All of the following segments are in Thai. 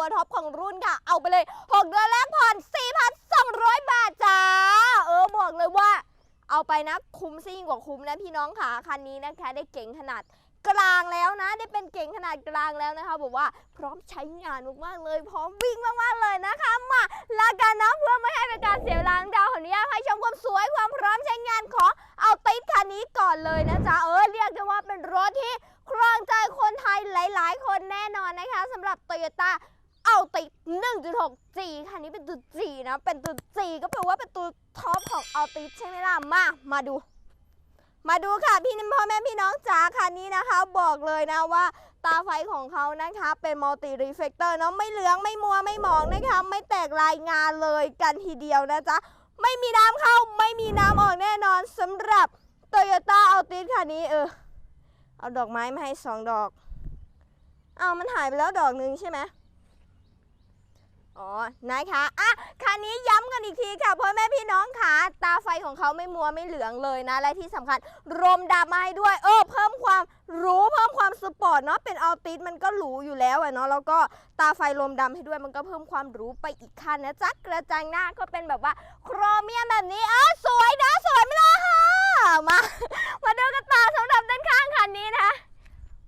ตัวท็อปของรุ่นค่ะ เอาไปเลย 6 เดือนแรกผ่อน 4,200 บาทจ้า เออบอกเลยว่า เอาไปนะคุ้มซิ่งกว่าคุ้มนะพี่น้องค่ะ คันนี้นะคะได้เก๋งขนาดกลางแล้วนะ ได้เป็นเก๋งขนาดกลางแล้วนะคะ บอกว่าพร้อมใช้งานมากๆเลย พร้อมวิ่งมากๆเลยนะคะมาลากันนะเพื่อไม่ให้เป็นการเสียเวลาดาวขออนุญาตให้ชมความสวยความพร้อมใช้งานของเอาติดคันนี้ก่อนเลยนะจ๊ะเออเรียกได้ว่าเป็นรถที่ครองใจคนไทยหลาย ๆ คนแน่นอนนะคะสำหรับ Toyota เอาติด 1.6G คันนี้เป็นตัว G นะ เป็นตัว G ก็แปลว่าเป็นตัวท็อปของเอาติดใช่ไหมล่ะ มา มาดู มาดูค่ะ พี่น้พ่อแม่พี่น้องจ๋าคันนี้นะคะ บอกเลยนะว่าตาไฟของเขานะคะ เป็นมัลติรีเฟกเตอร์เนาะไม่เหลืองไม่มัวไม่หมองนะคะ ไม่แตกลายงานเลยกันทีเดียวนะจ๊ะ ไม่มีน้ำเข้าไม่มีน้ำออกแน่นอนสำหรับ Toyota a l t i s คันนี้เออ เอาดอกไม้มาให้สองดอก เอามันหายไปแล้วดอกหนึ่งใช่ไหม อ๋อ นะคะอะคันนี้ย้ำกันอีกทีค่ะพ่อแม่พี่น้องค่ะ ตาไฟของเขาไม่มัวไม่เหลืองเลยนะ และที่สำคัญรมดำมาให้ด้วย เออ เพิ่มความหรูเพิ่มความสปอร์ตเนาะ เป็นอัลติสมันก็หรูอยู่แล้วอะเนาะ แล้วก็ตาไฟลมดำให้ด้วย มันก็เพิ่มความหรูไปอีกขั้นนะจ๊ะ กระจังหน้าก็เป็นแบบว่าโครเมียมแบบนี้ เออ สวยนะ สวยไหมล่ะค่ะ มา มาดูกันต่อสำหรับด้านข้างคันนี้นะ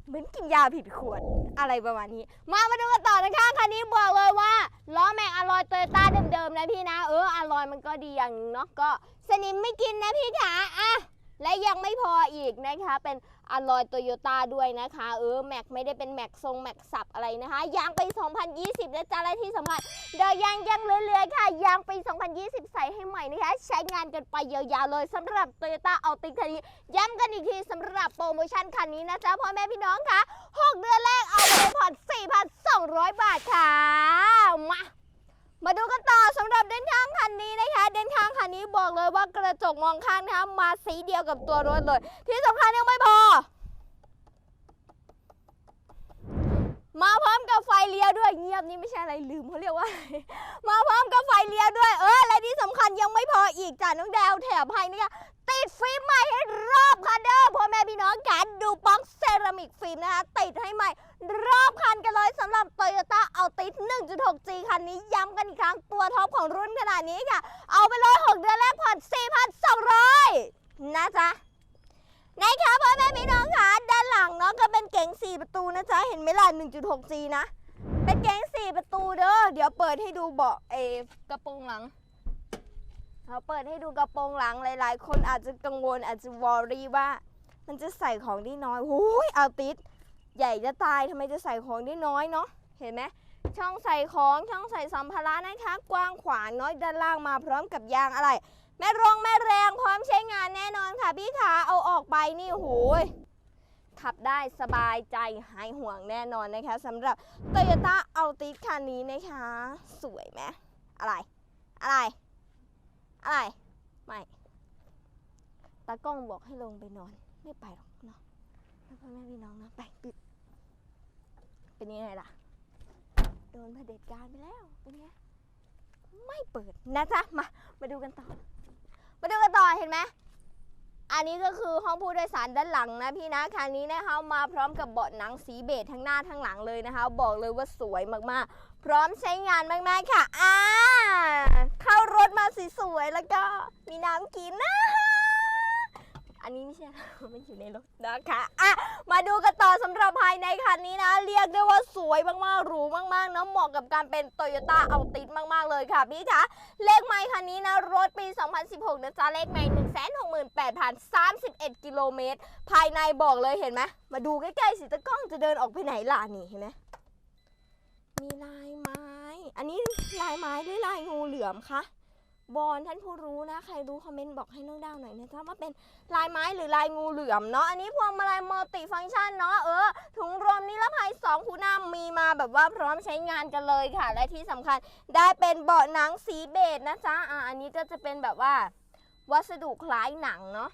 เหมือนกิน ยาผิดขวดอะไรประมาณนี้ มามาดูกันต่อนะคะคันนี้บอกเลยว่าล้อแม็กอลอยโตโยต้าเดิมๆนะพี่นะ เอออลอยมันก็ดีอย่างเนาะก็สนิมไม่กินนะพี่จ๋าอะ และยังไม่พออีกนะคะ เป็นอลอยโตโยต้าด้วยนะคะ เออแม็กไม่ได้เป็นแม็กทรงแม็กสับอะไรนะคะ ยางปี2020นะจ๊ะและที่สำคัญเดยางยังเหลือๆค่ะ ยางปี2020 ใส่ให้ใหม่นะคะ ใช้งานกันไปยาวๆเลยสำหรับ Toyota a l t i s คันนี้ ย้ำกันอีกทีสำหรับโปรโมชั่นคันนี้นะจ๊ะพ่อแม่พี่น้องค่ะ6เดือนแรกเอาไปผ่อน4,200 บาทค่ะ มา มาดูกันต่อสำหรับเด่นข้างคันนี้นะคะ เด่นข้างคันนี้บอกเลยว่ากระจกมองข้างนะคะมาสีเดียวกับตัวรถเลย ที่สำคัญยังไม่พอ มาพร้อมกับไฟเลี้ยวด้วยเงียบนี่ไม่ใช่อะไรลืมเขาเรียกว่าอะไรมาพร้อมกับไฟเลี้ยวด้วยเออและที่สำคัญยังไม่พออีกจ้ะน้องแดวแถมให้นะคะติดฟิล์มใหม่ให้รอบคันเด้อพ่อแม่พี่น้องกันดูบ็อกเซรามิกฟิล์มนะคะติดให้ใหม่ รอบคันกันเลยสำหรับ Toyota a l t i s 1.6G คันนี้ย้ำกันอีกครั้งตัวท็อป ของรุ่นขนาดนี้ค่ะ เอาไปเลย6เดือนแรกผ่อน4,200 นะจ๊ะนะคะพ่อแม่พี่น้องค่ะด้านหลังเนาะก็เป็นเก๋ง4 ประตูนะจ๊ะ เห็นไหมล่ะ 1.6G นะ เป็นเก๋ง4 ประตูเด้อ เดี๋ยวเปิดให้ดูเบาะเอกระโปรงหลังเราเปิดให้ดูกระโปรงหลังหลาย ๆ คนอาจจะกังวลอาจจะวอรี่ว่า มันจะใส่ของได้น้อยโอ้ยเอาติดใหญ่จะตายทำไมจะใส่ของได้น้อยเนาะเห็นไหม ช่องใส่ของช่องใส่สัมภาระนะคะ กว้างขวางน้อยด้านล่างมาพร้อมกับยางอะไร แม่รงแม่แรงพร้อมใช้งานแน่นอนค่ะพี่ขาเอาออกไปนี่โหยขับได้สบายใจหายห่วงแน่นอนนะคะสำหรับ Toyota a l t i s คันนี้นะคะ สวยไหมอะไร อะไร อะไร ไม่ตากล้องบอกให้ลงไปนอน ไม่ไปหรอกเนาะแล้วพ่อแม่พี่น้องนะไปปิดเป็นยังไงล่ะ โดนเผด็จการไปแล้วเป็นไงไม่เปิดนะจ๊ะมามาดูกันต่อ มาดูกันต่อเห็นไหมอันนี้ก็คือห้องผู้โดยสารด้านหลังนะพี่นะคันนี้นะคะมาพร้อมกับเบาะหนังสีเบจทั้งหน้าทั้งหลังเลยนะคะ บอกเลยว่าสวยมากๆ พร้อมใช้งานมากๆค่ะอ่าเข้ารถมาสวยๆแล้วก็มีน้ำกินนะ อันนี้ไม่ใช่มันอยู่ในรถนะคะอะมาดูกันต่อสำหรับภายในคันนี้นะ เรียกได้ว่าสวยมากๆหรูมากๆนะเหมาะกับการเป็น Toyota a l t i s มากๆเลยค่ะพี่คะเลขไมค์คันนี้นะรถปี 2016นะจ๊ะเลขไมค์168,031 กิโลเมตร ภายในบอกเลยเห็นไหมมาดูใกล้ๆสิตะกล้องจะเดินออกไปไหนล่ะนี่เห็นไหมมีลายไม้ อันนี้ลายไม้หรือลายงูเหลือมคะ บอลท่านผู้รู้นะ ใครรู้คอมเมนต์บอกให้น้องดาวหน่อยนะจ๊ะว่าเป็นลายไม้หรือลายงูเหลือมเนาะอันนี้พวงมาลัยมัลติฟังก์ชันเนาะเออถุงลมนิรภัย2คูน้ำมีมาแบบว่าพร้อมใช้งานกันเลยค่ะ และที่สำคัญได้เป็นเบาะหนังสีเบจนะจ๊ะอ่าอันนี้ก็จะเป็นแบบว่า วัสดุคล้ายหนังเนาะ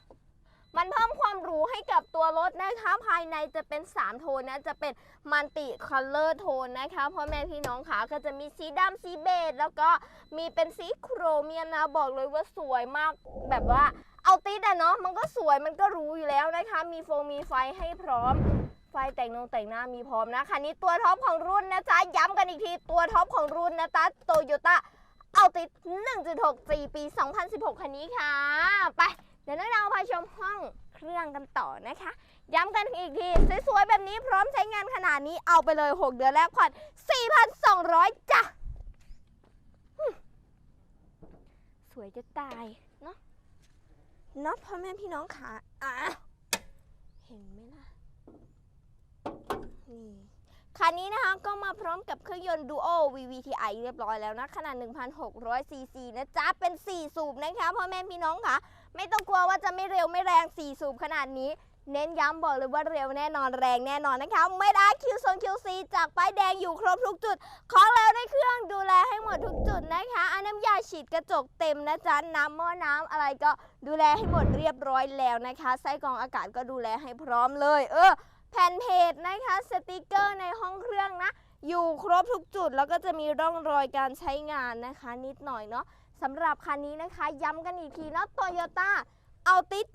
มันเพิ่มความูให้กับตัวรถนะคะภายในจะเป็น 3 โทนนะจะเป็นมัลติคัลเลอร์โทนนะคะพ่อแม่พี่น้องค่ะก็จะมีสีดำสีเบจแล้วก็มีเป็นสีโครเมียมนะบอกเลยว่าสวยมากแบบว่าเอาติดอะเนาะมันก็สวยมันก็รู้อยู่แล้วนะคะ มีโฟมมีไฟให้พร้อมไฟแต่งนงแต่งหน้ามีพร้อมนะคันนี้ตัวท็อปของรุ่นนะจ๊ะย้ำกันอีกทีตัวท็อปของรุ่นนะจ๊ะโตโยต้าเอาติด1.6ปีปี 2016 คันนี้ค่ะ ไป เดี๋ยวน้องเราพาชมห้อง เครื่องกันต่อนะคะ ย้ำกันอีกทีสวยๆแบบนี้พร้อมใช้งานขนาดนี้เอาไปเลย 6 เดือนแรกผ่อน4,200จ้ะสวยจะตายเนาะเนาะพ่อแม่พี่น้องขาอะเห็นไหมล่ะนี่คันนี้นะคะก็มาพร้อมกับเครื่องยนต์ Duo VVTi เรียบร้อยแล้วนะ ขนาด 1,600ซีซีนะจ๊ะ เป็น 4 สูบนะคะพ่อแม่พี่น้องค่ะ ไม่ต้องกลัวว่าจะไม่เร็วไม่แรง4สูบขนาดนี้ เน้นย้ำบอกเลยว่าเร็วแน่นอนแรงแน่นอนนะคะไม่ได้คิวโซนคิวซีจากป้ายแดงอยู่ครบทุกจุด ของแล้วในเครื่องดูแลให้หมดทุกจุดนะคะอันน้ำยาฉีดกระจกเต็มนะจ๊ะน้ำหม้อน้ำอะไรก็ดูแลให้หมดเรียบร้อยแล้วนะคะไส้กรองอากาศก็ดูแลให้พร้อมเลย เออแผ่นเพจนะคะสติกเกอร์ในห้องเครื่องนะอยู่ครบทุกจุดแล้วก็จะมีร่องรอยการใช้งานนะคะ นิดหน่อยเนาะ สำหรับคันนี้นะคะ ย้ำกันอีกทีนะโตโยต้าเอาติด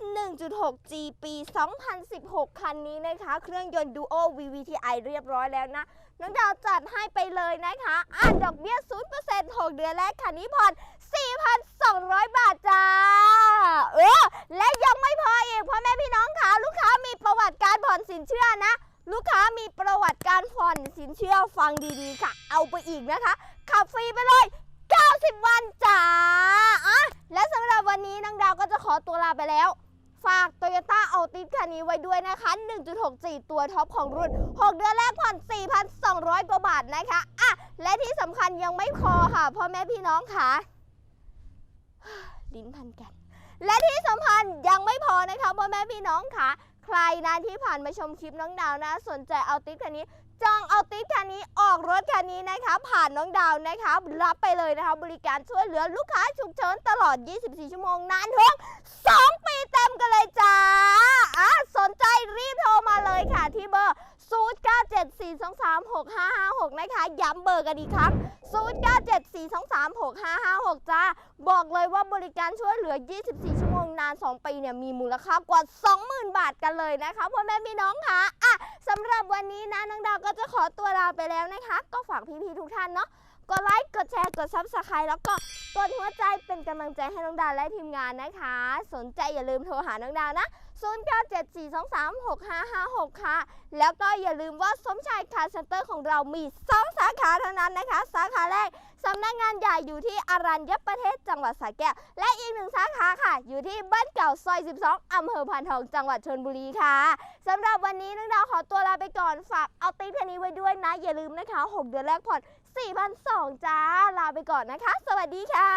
1.6 G ปี 2016 คันนี้นะคะ เครื่องยนต์ Duo VVTi เรียบร้อยแล้วนะ น้องดาวจัดให้ไปเลยนะคะอ่านดอกเบี้ย 0% 6 เดือนแรกคันนี้ผ่อน 4,200 บาทจ้า เออ และยังไม่พออีกพ่อแม่พี่น้องค่ะลูกค้ามีประวัติการผ่อนสินเชื่อนะ ลูกค้ามีประวัติการผ่อนสินเชื่อฟังดีๆค่ะ เอาไปอีกนะคะ ขับฟรีไปเลย 90 วันจ้าอะและสำหรับวันนี้น้ องดาวก็จะขอตัวลาไปแล้ว ฝาก Toyota a l t i s คันนี้ไว้ด้วยนะคะ 1.64 ตัวท็อปของรุ่น 6 เดือนแรกผ่อน 4,200 กว่าบาทนะคะอะและที่สำคัญยังไม่พอค่ะพ่อแม่พี่น้องค่ะลิ้นพันกัน และที่สำคัญยังไม่พอนะคะพ่อแม่พี่น้องค่ะ ใครนะที่ผ่านมาชมคลิปน้องดาวนะ สนใจเอาติ๊กคันนี้ จองเอาติ๊กคันนี้ออกรถคันนี้นะคะ ผ่านน้องดาวนะคะ รับไปเลยนะคะ บริการช่วยเหลือลูกค้าฉุกเฉินตลอด 24 ชั่วโมงนานถึง2 ปีเต็มกันเลยจ้าอะสนใจรีบโทรมาเลยค่ะที่เบอร์ 0974236556 นะคะ ย้ำเบอร์กันอีกครั้ง 0974236556 จ้า บอกเลยว่าบริการช่วยเหลือ 24 ชั่วโมงนาน 2 ปีเนี่ยมีมูลค่ากว่า 20,000 บาทกันเลยนะคะพ่อแม่พี่น้องค่ะอะสำหรับวันนี้นะน้องดาวก็จะขอตัวลาไปแล้วนะคะ ก็ฝากพี่ๆทุกท่านเนาะกดไลค์ กดแชร์ กดซับสไครต์แล้วก็กดหัวใจเป็นกำลังใจให้น้องดาวและทีมงานนะคะ สนใจอย่าลืมโทรหาน้องดาวนะ 0974236556 ค่ะ แล้วก็อย่าลืมว่าสมชายคาร์เซ็นเตอร์ของเรามี2สาขาเท่านั้นนะคะ สาขาแรกสำนักงานใหญ่อยู่ที่อารัญญประเทศจังหวัดสระแก้ว และอีกหนึ่งสาขาค่ะ อยู่ที่บ้านเก่าซอย 12 อำเภอพานทองจังหวัดชลบุรีค่ะสำหรับวันนี้น้องดาวขอตัวลาไปก่อนฝากเอาติ๊กคันนี้ไว้ด้วยนะ อย่าลืมนะคะ 6 เดือนแรกผ่อน4,200จ้าลาไปก่อนนะคะ สวัสดีค่ะ